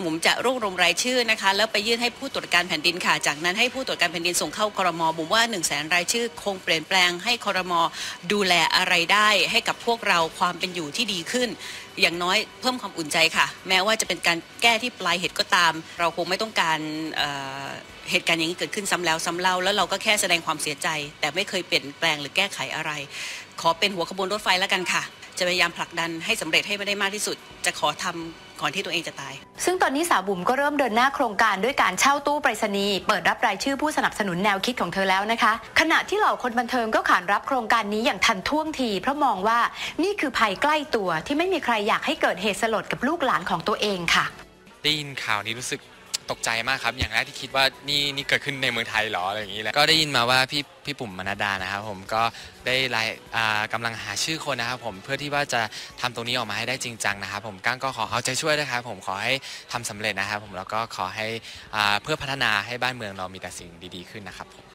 หมุมจะรวบรวมรายชื่อนะคะ แล้วไปยื่นให้ผู้ตรวจการแผ่นดินค่ะ จากนั้นให้ผู้ตรวจการแผ่นดินส่งเข้าครมบุ๋มว่า1นึ่งแสนรายชื่อ คงเปลี่ยนแปลงให้ครมดูแลอะไรได้ให้กับพวกเราความเป็นอยู่ที่ดีขึ้น อย่างน้อยเพิ่มความอุ่นใจค่ะ แม้ว่าจะเป็นการแก้ที่ปลายเหตุก็ตาม เราคงไม่ต้องการเเหตุการณ์อย่างนี้เกิดขึ้นซ้ำแล้วซ้ำเล่าแล้วเราก็แค่แสดงความเสียใจ แต่ไม่เคยเปลี่ยนแปลงหรือแก้ไขอะไร ขอเป็นหัวขบวนรถไฟแล้วกันค่ะ จะพยายามผลักดันให้สำเร็จให้ไม่ได้มากที่สุด จะขอทำ ก่อนที่ตัวเองจะตาย ซึ่งตอนนี้สาวบุ๋มก็เริ่มเดินหน้าโครงการด้วยการเช่าตู้ไปรษณีย์เปิดรับรายชื่อผู้สนับสนุนแนวคิดของเธอแล้วนะคะ ขณะที่เหล่าคนบันเทิงก็ขานรับโครงการนี้อย่างทันท่วงที เพราะมองว่านี่คือภัยใกล้ตัวที่ไม่มีใครอยากให้เกิดเหตุสลดกับลูกหลานของตัวเองค่ะ ได้ยินข่าวนี้รู้สึก ตกใจมากครับ อย่างแรกที่คิดว่านี่นี่เกิดขึ้นในเมืองไทยเหรออะไรอย่างนี้แหละก็ได้ยินมาว่าพี่พี่ปุ่มมนาดดานะครับผมก็ได้รายอ่ากำลังหาชื่อคนนะครับผมเพื่อที่ว่าจะทำตรงนี้ออกมาให้ได้จริงจังนะครับผมก้างก็ขอเอาใจช่วยนะครับผมขอให้ทำสำเร็จนะครับผมแล้วก็ขอให้อ่าเพื่อพัฒนาให้บ้านเมืองเรามีแต่สิ่งดีๆขึ้นนะครับผม